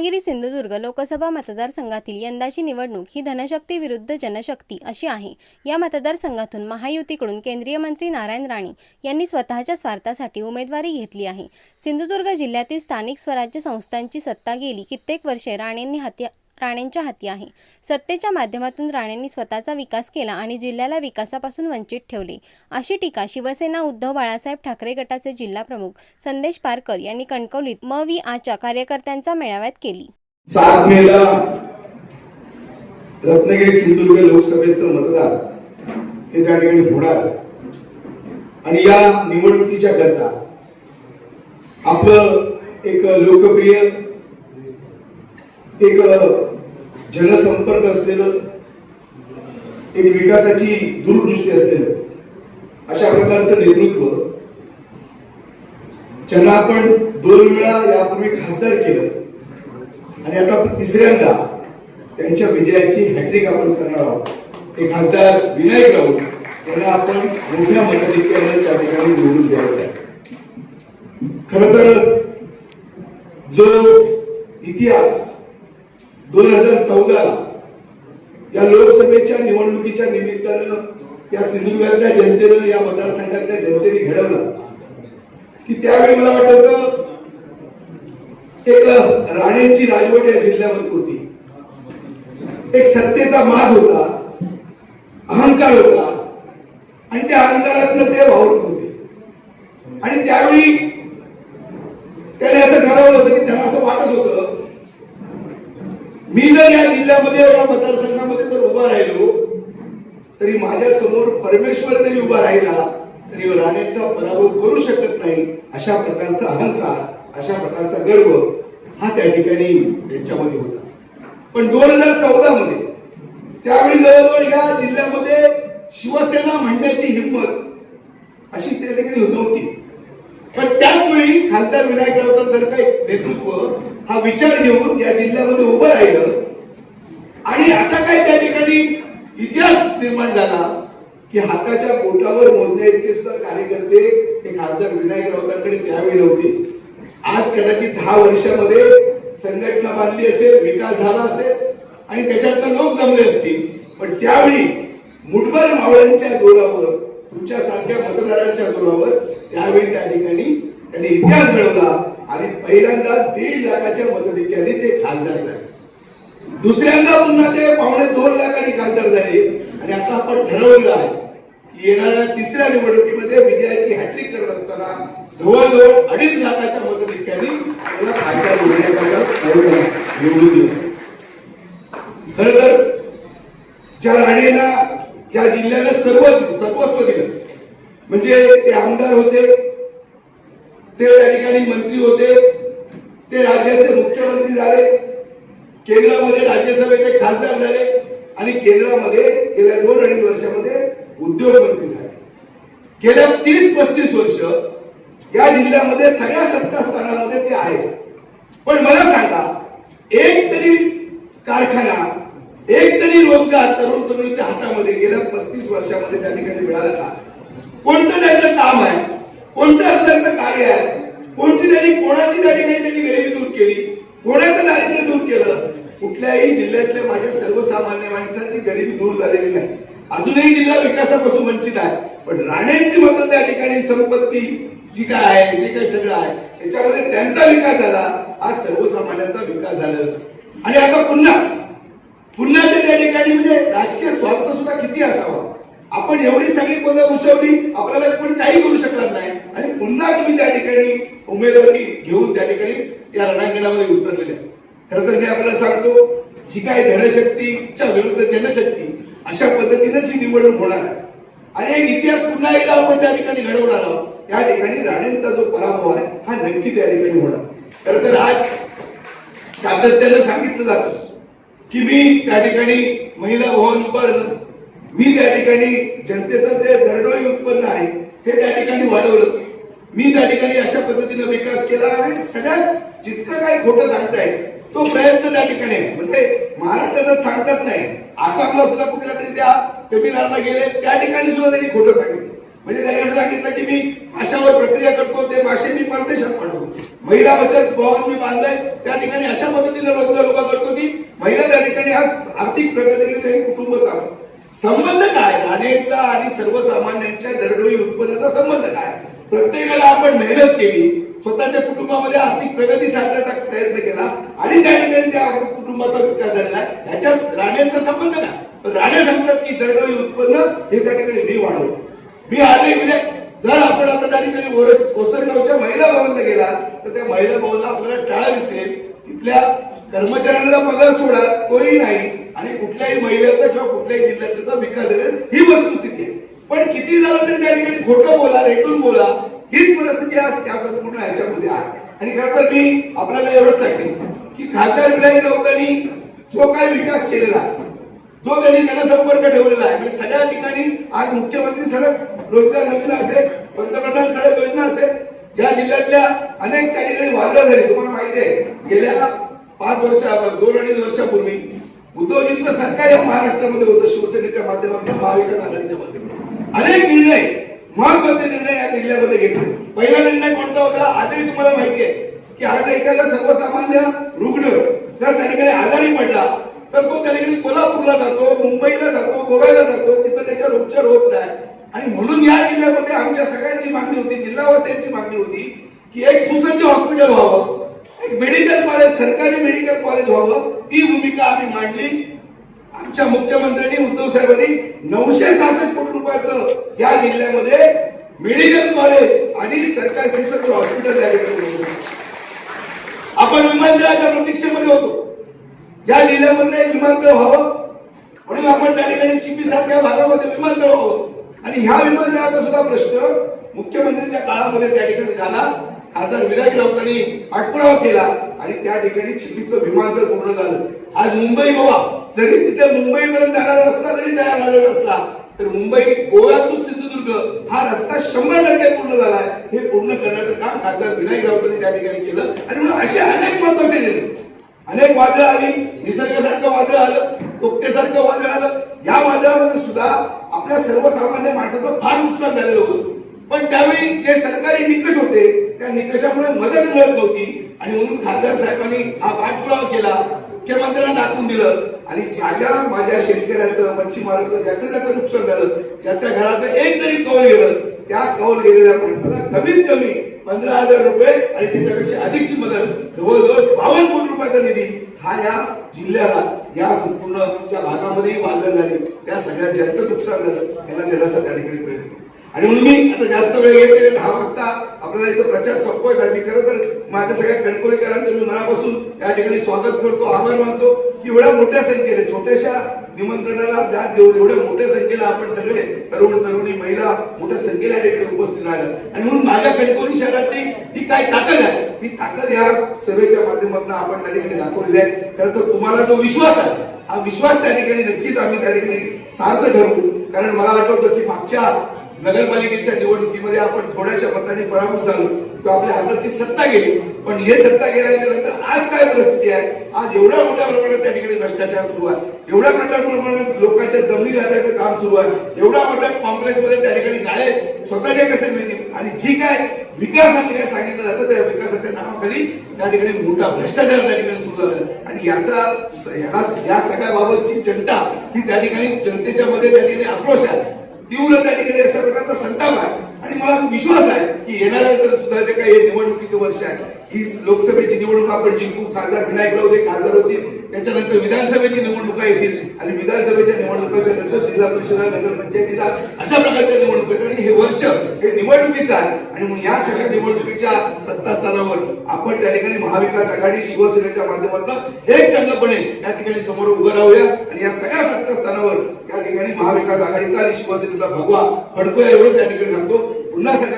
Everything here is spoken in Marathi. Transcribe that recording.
रत्नागिरी सिंधुदुर्ग लोकसभा मतदारसंघातील यंदाची निवडणूक ही धनशक्ती विरुद्ध जनशक्ती अशी आहे. या मतदारसंघातून महायुतीकडून केंद्रीय मंत्री नारायण राणे यांनी स्वतःच्या स्वार्थासाठी उमेदवारी घेतली आहे. सिंधुदुर्ग जिल्ह्यातील स्थानिक स्वराज्य संस्थांची सत्ता गेली. कित्येक वर्षे राणेंनी हाती राणेंच्या हाती आहे. सत्तेच्या माध्यमातून राणेंनी स्वतःचा विकास केला आणि जिल्ह्याला विकासापासून वंचित ठेवले. अशी टीका शिवसेना उद्धव बाळासाहेब ठाकरे गटाचे जिल्हा प्रमुख संदेश पारकर यांनी कणकवलीत म. वि. आच्या कार्यकर्त्यांच्या मेळाव्यात केली. सात मेला रत्नागिरी सिंधुदुर्ग लोकसभेचं मतदान हे त्या ठिकाणी होणार. आणि या निवडणुकीच्या करता आपलं एक लोकप्रिय एक जनसंपर्क असलेलं एक विकासाची दूरदृष्टी असलेलं अशा प्रकारचं नेतृत्व ज्यांना आपण दोन वेळा यापूर्वी खासदार केलं आणि आता आपण तिसऱ्यांदा त्यांच्या विजयाची हॅट्रिक आपण करणार आहोत. ते खासदार विनायक राऊत यांना आपण मोठ्या मताधिक्याने त्या ठिकाणी निवडून द्यायचं आहे. खर तर जो इतिहास दोन हजार चौदा या लोकसभेच्या निवडणुकीच्या निमित्तानं या सिंधुदुर्गातल्या जनतेनं या मतदारसंघातल्या जनतेने घडवला. की त्यावेळी मला वाटत एक राणेंची राजवट या जिल्ह्यामध्ये होती. एक सत्तेचा माज होता अहंकार होता आणि त्या अहंकारातनं ते वावरत होते आणि त्यावेळी त्याने असं ठरवलं होतं की त्यांना असं वाटत होतं मी जर या जिल्ह्यामध्ये या मतदारसंघामध्ये जर उभा राहिलो तरी माझ्यासमोर परमेश्वर जरी उभा राहिला तरी राणेंचा पराभव करू शकत नाही. अशा प्रकारचा अहंकार अशा प्रकारचा गर्व हा त्या ठिकाणी त्यांच्यामध्ये होता. पण दोन हजार चौदा मध्ये त्यावेळी जवळजवळ या जिल्ह्यामध्ये शिवसेना म्हणण्याची हिंमत अशी त्या ठिकाणी नव्हती. पण त्याच वेळी खासदार विनायक राऊतांसारखं एक नेतृत्व हा विचार घेऊन या जिल्ह्यामध्ये उभं राहिलं आणि असा काय त्या ठिकाणी इतिहास निर्माण झाला की हाताच्या बोटावर मोजण्या इतके सुद्धा कार्यकर्ते हे खासदार विनायक राऊतांकडे त्यावेळी नव्हते आज कदाचित दहा वर्षामध्ये संघटना बांधली असेल विकास झाला असेल आणि त्याच्यातनं लोक जमले असतील. पण त्यावेळी मुठभर मावळ्यांच्या जोरावर तुमच्या सारख्या मतदारांच्या जोरावर त्यावेळी त्या ठिकाणी त्यांनी इतिहास घडवला आणि पहिल्यांदा दीड लाखाच्या मतधिक्याने ते खासदार झाले. दुसऱ्यांदा पुन्हा ते पावणे दोन लाखांनी खासदार झाले. आणि आता आपण ठरवलेलं आहे की येणाऱ्या तिसऱ्या निवडणुकीमध्ये विजयाची हॅट्रिक करत असताना जवळजवळ अडीच लाखाच्या मतधिक्याने आपल्याला खासदार निवडण्याकरता निवडून दिलं खर तर ज्या या जिल्ह्याला सर्व सर्वस्व दिलं म्हणजे ते आमदार होते ते ठिकाणी मंत्री होते ते राज्याचे मुख्यमंत्री झाले केंद्रामध्ये राज्यसभेचे खासदार झाले आणि केंद्रामध्ये गेल्या दोन अडीच वर्षामध्ये उद्योगमंत्री झाले. गेल्या तीस पस्तीस वर्ष या जिल्ह्यामध्ये सगळ्या सत्ता स्थानामध्ये ते आहेत. पण मला सांगा एक तरी कारखाना एक तरी रोजगार तरुण तरुणीच्या हातामध्ये गेल्या पस्तीस वर्षामध्ये त्या ठिकाणी मिळाला का? कोणतं त्यांचं काम आहे? कोणतं असं त्यांचं कार्य आहे? कोणती त्यांनी कोणाची त्या ठिकाणी त्यांनी गरिबी दूर केली? कोणाचं दारिद्र्य दूर केलं? कुठल्याही जिल्ह्यातल्या माझ्या सर्वसामान्य माणसाची गरिबी दूर झालेली नाही. अजूनही जिल्हा विकासापासून वंचित आहे. पण राणेंची मात्र त्या ठिकाणी संपत्ती जी काय आहे जे काही सगळं आहे त्याच्यामध्ये त्यांचा विकास झाला. आज सर्वसामान्यांचा विकास झाला. आणि आता पुन्हा पुन्हा ते त्या ठिकाणी म्हणजे राजकीय स्वार्थ सुद्धा किती असावा? आपण एवढी सगळी पदं उचवली आपल्याला पण काही करू शकणार नाही. आणि पुन्हा तुम्ही त्या ठिकाणी उमेदवारी घेऊन त्या ठिकाणी या रणांगणामध्ये उतरलेले खरं तर मी आपल्याला सांगतो जी काय धनशक्तीच्या विरुद्ध जनशक्ती अशा पद्धतीनेच ही निवडणूक होणार आहे. आणि एक इतिहास पुन्हा एकदा आपण त्या ठिकाणी घडवणार आहोत या ठिकाणी राणेंचा जो पराभव आहे हा नक्की त्या ठिकाणी होणार. तर तर आज सातत्यानं सांगितलं जातं की मी त्या ठिकाणी महिला भवन उभारलं मी त्या ठिकाणी जनतेचं जे दरडोई उत्पन्न आहे हे त्या ठिकाणी वाढवलं. मी त्या ठिकाणी अशा पद्धतीने विकास केला आणि सगळ्याच जितकं काही खोटं सांगताय तो प्रयत्न त्या ठिकाणी आहे. म्हणजे महाराष्ट्रात सांगतात नाही. आसामला सुद्धा कुठल्या तरी त्या सेमिनारला गेले त्या ठिकाणी सुद्धा त्यांनी खोटं सांगितलं. म्हणजे त्यांनी असं सांगितलं की मी भाषावर प्रक्रिया करतो ते मासे मी परदेशात पाठवतो महिला बचत भवन मी बांधलंय. त्या ठिकाणी अशा पद्धतीने रोजगार उभा करतो की महिला त्या ठिकाणी आज आर्थिक प्रगतीकडे कुटुंब साम संबंध काय? राणेचा आणि सर्वसामान्यांच्या दरडोई उत्पन्नाचा संबंध काय? प्रत्येकाला आपण मेहनत केली स्वतःच्या कुटुंबामध्ये आर्थिक प्रगती साधण्याचा प्रयत्न केला आणि त्या ठिकाणी त्या कुटुंबाचा विकास झालेला आहे. ह्याच्यात राणेंचा संबंध काय? पण राणे सांगतात की दरडोई उत्पन्न हे त्या ठिकाणी मी वाढवलं. मी आले म्हणजे जर आपण आता त्या ठिकाणी ओसरगावच्या महिला भवनला गेला तर त्या महिला भवनला आपल्याला टाळा दिसेल. तिथल्या कर्मचाऱ्यांना पगार सोडा तोही नाही. आणि कुठल्याही महिलेचा किंवा कुठल्याही जिल्ह्याचा विकास झाला ही वस्तुस्थिती आहे. पण किती झालं तरी त्या ठिकाणी खोटं बोला रेटून बोला हीच परिस्थिती आज या संपूर्ण ह्याच्यामध्ये आहे. आणि खरं तर मी आपल्याला एवढंच सांगेन की खासदार विधायक राऊतांनी जो काय विकास केलेला आहे जो त्यांनी जनसंपर्क ठेवलेला आहे. म्हणजे सगळ्या ठिकाणी आज मुख्यमंत्री सडक रोजगार योजना असेल पंतप्रधान सडक योजना असेल या जिल्ह्यातल्या अनेक त्या ठिकाणी वादळ झाली. तुम्हाला माहिती आहे गेल्या पाच वर्ष दोन अडीच वर्षापूर्वी उद्धवजींचं सरकार या महाराष्ट्रामध्ये होतं शिवसेनेच्या माध्यमातून महाविकास आघाडीच्या माध्यमातून. अनेक निर्णय महत्त्वाचे निर्णय या जिल्ह्यामध्ये घेतले. पहिला निर्णय कोणता होता? आजही तुम्हाला माहिती आहे की आज एखादा सर्वसामान्य रुग्ण जर त्या ठिकाणी आजारी पडला तर तो त्याने कोल्हापूरला जातो मुंबईला जातो गोव्याला जातो तिथं त्याच्यावर उपचार होत नाही. आणि म्हणून या जिल्ह्यामध्ये आमच्या सगळ्यांची मागणी होती जिल्हावासियांची मागणी होती की एक सुसज्ज हॉस्पिटल व्हावं. एक मेडिकल कॉलेज सरकारी मेडिकल कॉलेज व्हावं. ती भूमिका आम्ही मांडली. आमच्या मुख्यमंत्र्यांनी उद्धव साहेबांनी नऊशे सहासष्ट कोटी रुपयाचं या जिल्ह्यामध्ये मेडिकल कॉलेज आणि सरकारी सुसज्ज हॉस्पिटल तयार आपण विमानतळाच्या प्रतीक्षेमध्ये होतो. या जिल्ह्यामधनं एक विमानतळ व्हावं. म्हणून आपण त्या ठिकाणी चिपी सारख्या भागामध्ये विमानतळ व्हावं. आणि ह्या विमानतळाचा सुद्धा प्रश्न मुख्यमंत्र्यांच्या काळामध्ये त्या ठिकाणी झाला. खासदार विनायक राऊतांनी पाठपुरावा केला आणि त्या ठिकाणी चिपीचं विमानतळ पूर्ण झालं. आज मुंबई गोवा जरी तिथे मुंबईपर्यंत जाणारा रस्ता जरी तयार झालेला असला तर मुंबई गोव्यातून सिंधुदुर्ग हा रस्ता शंभर टक्के पूर्ण झालाय हे पूर्ण करण्याचं काम खासदार विनायक राऊतांनी त्या ठिकाणी केलं. आणि म्हणून असे अनेक महत्त्वाचे निर्णय अनेक वादळं आली निसर्गासारखं वादळ आलं तोक्तेसारखं वादळ आलं. या वादळामध्ये सुद्धा आपल्या सर्वसामान्य माणसाचं फार नुकसान झालेलं होतं. पण त्यावेळी जे सरकारी निकष होते त्या निकषामुळे मदत मिळत नव्हती. आणि म्हणून खासदार साहेबांनी हा पाठपुरावा केला मुख्यमंत्र्यांना दाखवून दिलं. आणि ज्या ज्या माझ्या शेतकऱ्याचं मच्छीमाराचं ज्याचं ज्याचं नुकसान झालं ज्याच्या घराचं एक तरी कौल गेलं. त्या कौल गेलेल्या माणसाला कमीत कमी पंधरा हजार रुपये आणि त्याच्यापेक्षा अधिकची मदत जवळजवळ बावन्न कोटी रुपयाचा निधी हा या जिल्ह्याला या संपूर्ण ज्या भागामध्ये वाढलं झाले त्या सगळ्या ज्यांचं नुकसान झालं त्यांना देण्याचा त्या ठिकाणी प्रयत्न. आणि म्हणून मी आता जास्त वेळ घेत दहा वाजता आपल्याला इथं प्रचार संपवायचा आहे. मी खरं तर माझ्या सगळ्या कणकोळीकरांचं मी मनापासून या ठिकाणी स्वागत करतो आभार मानतो की एवढ्या मोठ्या संख्येने छोट्याशा निमंत्रणाला दाद देऊन एवढ्या मोठ्या संख्येला आपण सगळे तरुण तरुणी महिला मोठ्या संख्येला या ठिकाणी उपस्थित राहिल्या. आणि म्हणून माझ्या कणकोली शहरातली ही काय ताकद आहे? ती ताकद या सभेच्या माध्यमातून आपण त्या ठिकाणी दाखवलेली आहे. खरं तर तुम्हाला जो विश्वास आहे हा विश्वास त्या ठिकाणी नक्कीच आम्ही त्या ठिकाणी सार्थ ठरवू. कारण मला आठवतं की मागच्या नगरपालिकेच्या निवडणुकीमध्ये आपण थोड्याशा मतांनी पराभूत झालो. किंवा आपल्या हातात ती सत्ता गेली. पण हे सत्ता गेल्याच्यानंतर आज काय परिस्थिती आहे? आज एवढ्या मोठ्या प्रमाणात त्या ठिकाणी भ्रष्टाचार सुरू आहे. एवढ्या मोठ्या प्रमाणात लोकांच्या जमिनी लागायचं काम सुरू आहे. एवढ्या मोठ्या कॉम्प्लेक्समध्ये त्या ठिकाणी गाळे स्वतःच्या कसे मिळतील? आणि जी काय विकासाचे काय सांगितलं जातं त्या विकासाच्या नावाखाली त्या ठिकाणी मोठा भ्रष्टाचार त्या ठिकाणी सुरू झाला. आणि याचा या सगळ्या बाबतची जनता ही त्या ठिकाणी जनतेच्या मध्ये त्या ठिकाणी आक्रोश आहे. तीव्र त्या ठिकाणी अशा प्रकारचा संताप आहे. आणि मला विश्वास आहे की येणाऱ्या जर सुद्धा जे काही हे निवडणुकीचं वर्ष आहे ही लोकसभेची निवडणूक आपण जिंकू खासदार विनायक राऊत खासदार होतील. त्याच्यानंतर विधानसभेची निवडणुका येतील आणि विधानसभेच्या निवडणुकाच्या नंतर जिल्हा परिषद नगरपंचायतीचा अशा प्रकारच्या निवडणुका आहेत. आणि हे वर्ष हे निवडणुकीचं आहे. आणि म्हणून या सगळ्या निवडणुकीच्या सत्तास्थानावर आपण त्या ठिकाणी महाविकास आघाडी शिवसेनेच्या माध्यमातून एक संघपणे या ठिकाणी समोर उभं राहूया. आणि या सगळ्या सत्तास्थानावर या ठिकाणी महाविकास आघाडीचा आणि शिवसेनेचा भगवा फडकूया एवढंच या ठिकाणी सांगतो. पुन्हा सगळ्या